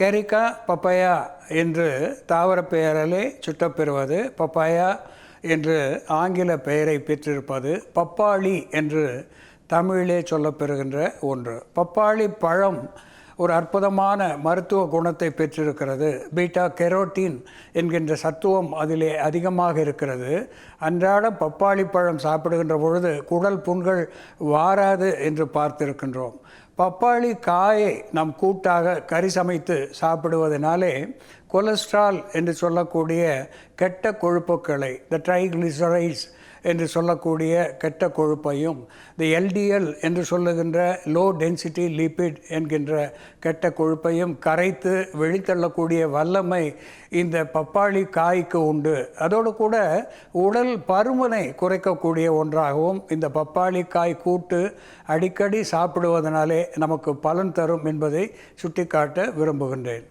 கெரிக்கா papaya என்று தாவர பெயரிலே சுட்டப்பெறுவது பப்பாயா என்று ஆங்கில பெயரை பெற்றிருப்பது பப்பாளி என்று தமிழிலே சொல்லப்பெறுகின்ற ஒன்று. பப்பாளி பழம் ஒரு அற்புதமான மருத்துவ குணத்தை பெற்றிருக்கிறது. பீட்டா கெரோட்டின் என்கின்ற சத்துவம் அதிலே அதிகமாக இருக்கிறது. அன்றாடம் பப்பாளி பழம் சாப்பிடுகின்ற பொழுது குடல் புண்கள் வாராது என்று பார்த்திருக்கின்றோம். பப்பாளி காயை நம் கூட்டாக கறி சமைத்து சாப்பிடுவதனாலே கொலஸ்ட்ரால் என்று சொல்லக்கூடிய கெட்ட கொழுப்புக்களை த ட்ரைக்ளிசரைஸ் என்று சொல்லக்கூடிய கெட்ட கொழுப்பையும் தி எல்டிஎல் என்று சொல்லுகின்ற லோ டென்சிட்டி லிபிட் என்கின்ற கெட்ட கொழுப்பையும் கரைத்து வெளித்தள்ளக்கூடிய வல்லமை இந்த பப்பாளி காய்க்கு உண்டு. அதோடு கூட உடல் பருமனை குறைக்கக்கூடிய ஒன்றாகவும் இந்த பப்பாளி காய் கூட்டு அடிக்கடி சாப்பிடுவதனாலே நமக்கு பலன் தரும் என்பதை சுட்டிக்காட்ட விரும்புகின்றேன்.